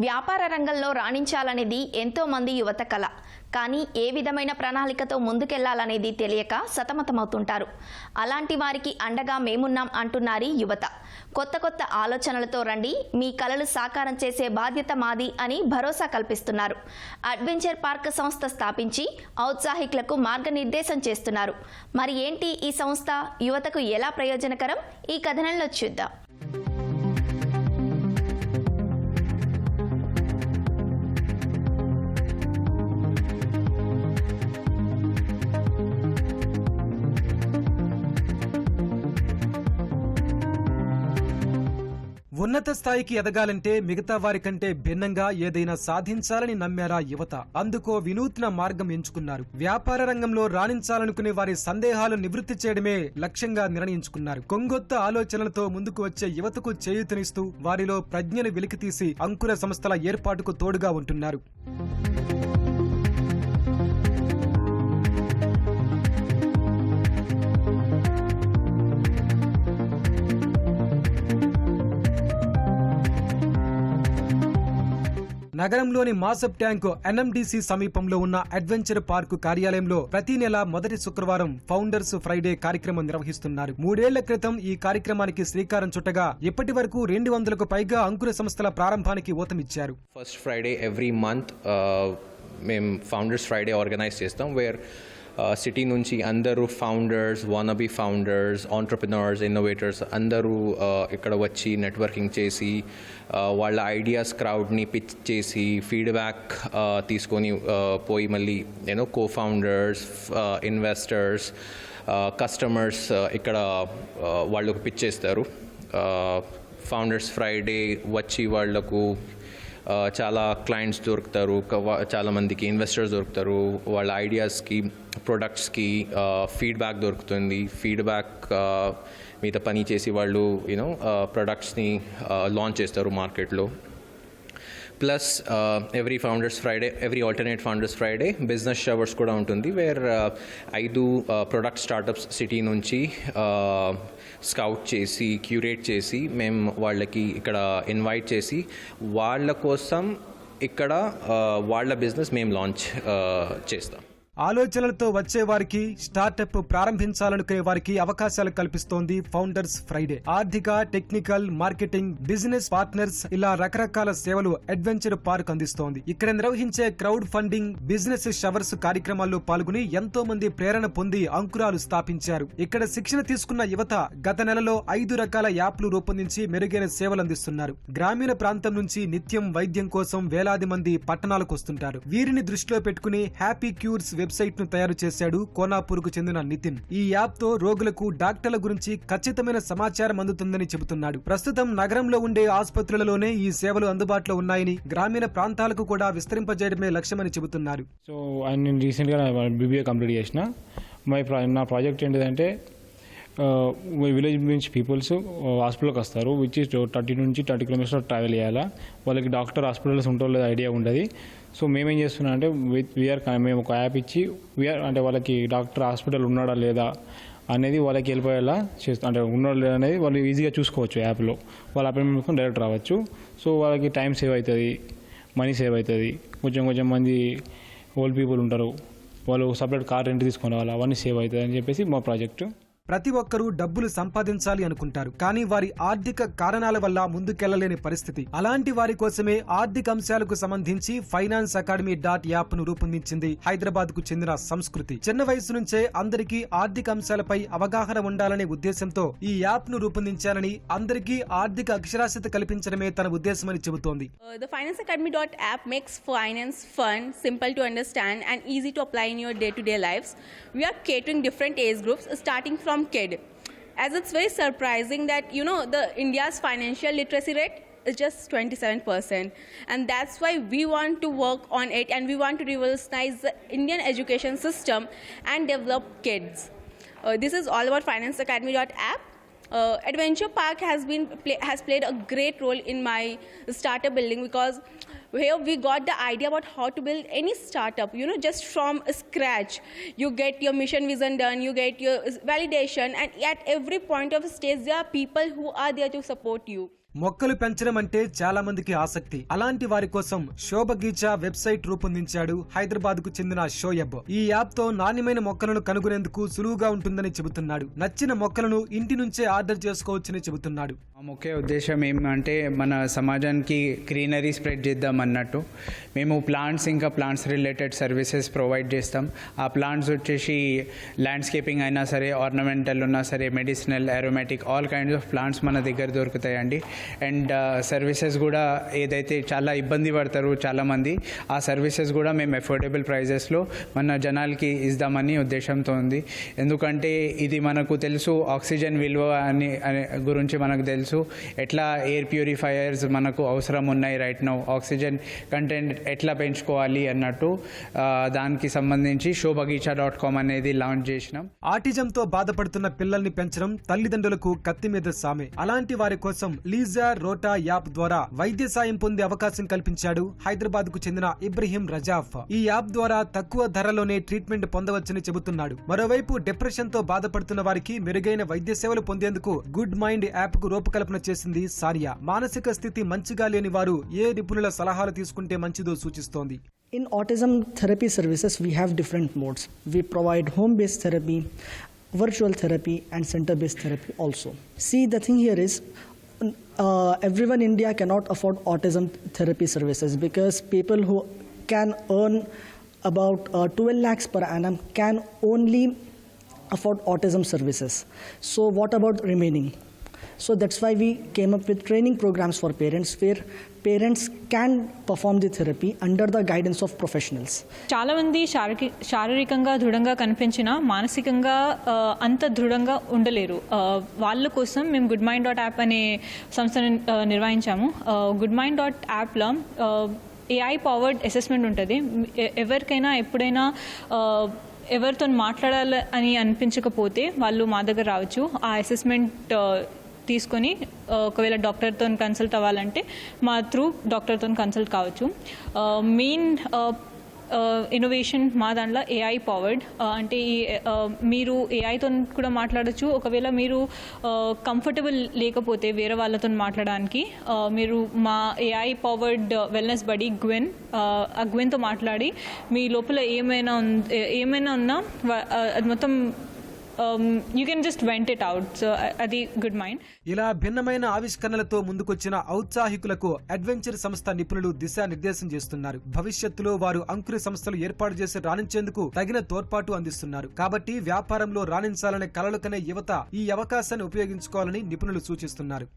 వ్యాపార రంగంలో రాణించాలనేది ఎంతో మంది యువత కళ కానీ ఏ విధమైన ప్రణాళికతో ముందుకెళ్ళాలనేది తెలియక సతమతమవుతుంటారు. అలాంటి వారికి అండగా మేమున్నాం అంటున్నారు యువత. కొత్త కొత్త ఆలోచనలతో రండి మీ కలలు సాకారం చేసే బాధ్యత మాది అని భరోసా కల్పిస్తున్నారు. అడ్వెంచర్ పార్క్ సంస్థ స్థాపించి ఔత్సాహికులకు మార్గనిర్దేశం చేస్తున్నారు. మరి ఏంటి ఈ సంస్థ? యువతకు ఎలా ప్రయోజనకరం? ఈ కథనంలో చూద్దాం. ఉన్నత స్థాయికి ఎదగాలంటే మిగతా వారి కంటే భిన్నంగా ఏదైనా సాధించాలని నమ్మారా యువత. అందుకో వినూత్న మార్గం ఎంచుకున్నారు. వ్యాపార రంగంలో రాణించాలనుకునే వారి సందేహాలు నివృత్తి చేయడమే లక్ష్యంగా నిర్ణయించుకున్నారు. కొంగొత్త ఆలోచనలతో ముందుకు వచ్చే యువతకు చేయూతనిస్తూ వారిలో ప్రజ్ఞను వెలికితీసి అంకుర సంస్థల ఏర్పాటుకు తోడుగా ఉంటున్నారు. నగరంలోని మాసప్ ట్యాంకు ఎన్ఎండిసి సమీపంలో ఉన్న అడ్వెంచర్ పార్కు కార్యాలయంలో ప్రతి నెల మొదటి శుక్రవారం ఫౌండర్స్ ఫ్రైడే కార్యక్రమం నిర్వహిస్తున్నారు. మూడేళ్ళ క్రితం ఈ కార్యక్రమానికి శ్రీకారం చుట్టగా ఇప్పటి వరకు రెండు వందలకు పైగా అంకుర సంస్థల ప్రారంభానికి ఊతమిచ్చారు. ఫస్ట్ ఫ్రైడే ఎవ్రీ మంత్ మేము ఫౌండర్స్ ఫ్రైడే ఆర్గనైజ్ చేస్తాం వేర్ సిటీ నుంచి అందరూ founders wannabe founders entrepreneurs innovators అందరూ ఇక్కడ వచ్చి నెట్వర్కింగ్ చేసి వాళ్ళ ఐడియాస్ క్రౌడ్ని పిచ్ చేసి ఫీడ్బ్యాక్ తీసుకొని పోయి మళ్ళీ you know co founders investors customers ఇక్కడ వాళ్ళకు పిచ్ చేస్తారు. ఫౌండర్స్ ఫ్రైడే వచ్చి వాళ్ళకు చాలా క్లయింట్స్ దొరుకుతారు చాలామందికి ఇన్వెస్టర్స్ దొరుకుతారు వాళ్ళ ఐడియాస్కి ప్రొడక్ట్స్కి ఫీడ్బ్యాక్ దొరుకుతుంది. ఫీడ్బ్యాక్ మీద పని చేసి వాళ్ళు యూనో ప్రొడక్ట్స్ని లాంచ్ చేస్తారు మార్కెట్లో plus every founders Friday every alternate founders Friday business showers కూడా ఉంటుంది వేర్ ఐదు ప్రొడక్ట్ స్టార్టప్స్ సిటీ నుంచి స్కౌట్ చేసి క్యూరేట్ చేసి మేము వాళ్ళకి ఇక్కడ ఇన్వైట్ చేసి వాళ్ళ కోసం ఇక్కడ వాళ్ళ బిజినెస్ మేము లాంచ్ చేస్తాం. ఆలోచనలతో వచ్చే వారికి స్టార్టప్ ప్రారంభించాలనుకునే వారికి అవకాశాలు కల్పిస్తోంది ఫౌండర్స్ ఫ్రైడే. ఆర్థిక టెక్నికల్ మార్కెటింగ్ బిజినెస్ పార్ట్నర్స్ ఇలా రకరకాల సేవలు అడ్వెంచర్ పార్క్ అందిస్తోంది. ఇక్కడ నిర్వహించే క్రౌడ్ ఫండింగ్ బిజినెస్ షవర్స్ కార్యక్రమాల్లో పాల్గొని ఎంతో మంది ప్రేరణ పొంది అంకురాలు స్థాపించారు. ఇక్కడ శిక్షణ తీసుకున్న యువత గత నెలలో ఐదు రకాల యాప్లు రూపొందించి మెరుగైన సేవలు అందిస్తున్నారు. గ్రామీణ ప్రాంతం నుంచి నిత్యం వైద్యం కోసం వేలాది మంది పట్టణాలకు వస్తుంటారు. వీరిని దృష్టిలో పెట్టుకుని హ్యాపీ క్యూర్స్ వెబ్ వెబ్సైట్ను తయారు చేశాడు కోనాపూర్కు చెందిన నితిన్. ఈ యాప్తో రోగులకు డాక్టర్ల గురించి ఖచ్చితమైన సమాచారం అందుతుందని చెబుతున్నాడు. ప్రస్తుతం నగరంలో ఉండే ఆసుపత్రులలోనే ఈ సేవలు అందుబాటులో ఉన్నాయని గ్రామీణ ప్రాంతాలకు కూడా విస్తరింపజేయడమే లక్ష్యమని చెబుతున్నారు. సో అండ్ నేను రీసెంట్గా బీబీఏ కంప్లీట్ చేసిన. మై నా ప్రాజెక్ట్ ఏంటిదంటే విలేజ్ నుంచి పీపుల్స్ హాస్పిటల్కి వస్తారు విచ్ ఇస్ థర్టీ నుంచి థర్టీ కిలోమీటర్స్ ట్రావెల్ చేయాలా. వాళ్ళకి డాక్టర్ హాస్పిటల్స్ ఉంటో లేదో ఐడియా ఉండదు. సో మేమేం చేస్తున్నాం అంటే విత్ వీఆర్ మేము ఒక యాప్ ఇచ్చి వీఆర్ అంటే వాళ్ళకి డాక్టర్ హాస్పిటల్ ఉన్నాడా లేదా అనేది వాళ్ళకి వెళ్ళిపోయేలా చేస్తాం అంటే ఉన్నాడు లేదా అనేది వాళ్ళు ఈజీగా చూసుకోవచ్చు యాప్లో వాళ్ళ అపాయింట్మెంట్ డైరెక్ట్ రావచ్చు. సో వాళ్ళకి టైం సేవ్ అవుతుంది మనీ సేవ్ అవుతుంది కొంచెం కొంచెం మంది ఓల్డ్ పీపుల్ ఉంటారు. వాళ్ళు సపరేట్ కార్ రెంట్ తీసుకొని రావాలి అవన్నీ సేవ్ అవుతుంది అని చెప్పేసి మా ప్రాజెక్టు ప్రతి ఒక్కరూ డబ్బులు సంపాదించాలి అనుకుంటారు. కానీ వారి ఆర్థిక కారణాల వల్ల ముందుకెళ్ళలేని పరిస్థితి. అలాంటి వారి కోసమే ఆర్థిక అంశాలకు సంబంధించి ఫైనాన్స్ అకాడమీ డాట్ యాప్ను రూపొందించింది హైదరాబాద్కు చెందిన సంస్కృతి. చిన్న వయసు నుంచే అందరికీ ఆర్థిక అంశాలపై అవగాహన ఉండాలనే ఉద్దేశంతో ఈ యాప్ను రూపొందించాలని అందరికీ ఆర్థిక అక్షరాస్యత కల్పించడమే తన ఉద్దేశమని చెబుతోంది. Finance academy dot makes finance fun, simple to understand, and easy to apply in your day to day lives. We are catering different age groups, starting from kid. As it's very surprising that, you know, the India's financial literacy rate is just 27%. And that's why we want to work on it and we want to revolutionize the Indian education system and develop kids. Uh, this is all about financeacademy.app. Uh, Adventure Park has been play, has played a great role in my startup building because here we got the idea about how to build any startup you know just from scratch. You get your mission vision done you get your validation and at every point of stage there are people who are there to support you మొక్కలు పెంచడం అంటే చాలా మందికి ఆసక్తి. అలాంటి వారి కోసం శోభగీచా website రూపొందించాడు హైదరాబాద్కు చెందిన షోయబ్. ఈ యాప్తో నాణ్యమైన మొక్కలను కనుగొనేందుకు సులువుగా ఉంటుందని చెబుతున్నాడు. నచ్చిన మొక్కలను ఇంటి నుంచే ఆర్డర్ చేసుకోవచ్చని చెబుతున్నాడు. ముఖ్య ఉద్దేశం ఏమంటే మన సమాజానికి గ్రీనరీ స్ప్రెడ్ చేద్దాం అన్నట్టు. మేము ప్లాంట్స్ ఇంకా ప్లాంట్స్ రిలేటెడ్ సర్వీసెస్ ప్రొవైడ్ చేస్తాం. ఆ ప్లాంట్స్ వచ్చేసి ల్యాండ్స్కేపింగ్ అయినా సరే ఆర్నమెంటల్ ఉన్నా సరే medicinal aromatic all kinds of plants మన దగ్గర దొరుకుతాయండి. అండ్ సర్వీసెస్ కూడా ఏదైతే చాలా ఇబ్బంది పడతారు చాలామంది ఆ సర్వీసెస్ కూడా మేము అఫోర్డబుల్ ప్రైజెస్లో మన జనాలకి ఇద్దామని ఉద్దేశంతో ఉంది. ఎందుకంటే ఇది మనకు తెలుసు ఆక్సిజన్ విలువ అని అనే గురించి మనకు తెలుసు. ఎట్లా ఎయిర్ ప్యూరిఫైయర్స్ మనకు అవసరం ఉన్నాయి రైట్ నౌ ఆక్సిజన్ కంటెంట్ ఎట్లా పెంచుకోవాలి అన్నట్టు దానికి సంబంధించి షో బగీచా డాట్ కామ్ అనేది లాంచ్ చేసినాం. ఆటిజంతో బాధపడుతున్న పిల్లల్ని పెంచడం తల్లిదండ్రులకు కత్తి మీద సామె. అలాంటి వారి కోసం లీజా రోటా యాప్ ద్వారా వైద్య సాయం పొందే అవకాశం కల్పించాడు హైదరాబాద్కు చెందిన ఇబ్రహీం రజాఫ్. ఈ యాప్ ద్వారా తక్కువ ధరలోనే ట్రీట్మెంట్ పొందవచ్చని చెబుతున్నాడు. మరోవైపు డిప్రెషన్తో బాధపడుతున్న వారికి మెరుగైన వైద్య సేవలు పొందేందుకు గుడ్ మైండ్ యాప్కు రూపకల్పన రూపకల్పన చేసింది సారియా మానసిక స్థితి మంచిగా లేని వారు ఏ నిపుణుల సలహాలు తీసుకుంటే మంచిదో సూచిస్తోంది. In autism therapy services we have different modes we provide home base therapy virtual therapy and centre based therapy also see the thing here is every one India cannot afford autism therapy services because people who can earn about twelve lakhs per annum can only afford autism services so what about remaining So that's why we came up with training programs for parents where can can the therapy under the guidance of professionals చాలా చాలామంది శారీరక శారీరకంగా దృఢంగా కనిపించినా మానసికంగా అంత దృఢంగా ఉండలేరు. వాళ్ళ కోసం మేము గుడ్ మైండ్ డాట్ యాప్ అనే సంస్థను నిర్వహించాము. గుడ్ మైండ్ డాట్ యాప్లో ఏఐ పవర్డ్ అసెస్మెంట్ ఉంటుంది. ఎవరికైనా ఎప్పుడైనా ఎవరితో మాట్లాడాలి అని అనిపించకపోతే వాళ్ళు మా దగ్గర రావచ్చు. ఆ అసెస్మెంట్ తీసుకొని ఒకవేళ డాక్టర్తో కన్సల్ట్ అవ్వాలంటే మా త్రూ డాక్టర్తో కన్సల్ట్ కావచ్చు. మెయిన్ ఇన్నోవేషన్ మా దాంట్లో ఏఐ పవర్డ్ అంటే ఈ మీరు ఏఐతో కూడా మాట్లాడచ్చు. ఒకవేళ మీరు కంఫర్టబుల్ లేకపోతే వేరే వాళ్ళతో మాట్లాడడానికి మీరు మా AI powered wellness buddy Gwen ఆ గ్వెన్తో మాట్లాడి మీ లోపల ఏమైనా ఏమైనా ఉన్నా అది మొత్తం you can just vent it out so అది గుడ్ మైండ్ ఇలా భిన్నమైన ఆవిష్కరణలతో ముందుకొచ్చిన ఔత్సాహికులకు అడ్వెంచర్ సంస్థ నిపుణులు దిశానిర్దేశం చేస్తున్నారు. భవిష్యత్తులో వారు అంకుర సంస్థలు ఏర్పాటు చేసి రాణించేందుకు తగిన తోడ్పాటు అందిస్తున్నారు. కాబట్టి వ్యాపారంలో రాణించాలనే కలలు కనే యువత ఈ అవకాశాన్ని ఉపయోగించుకోవాలని నిపుణులు సూచిస్తున్నారు.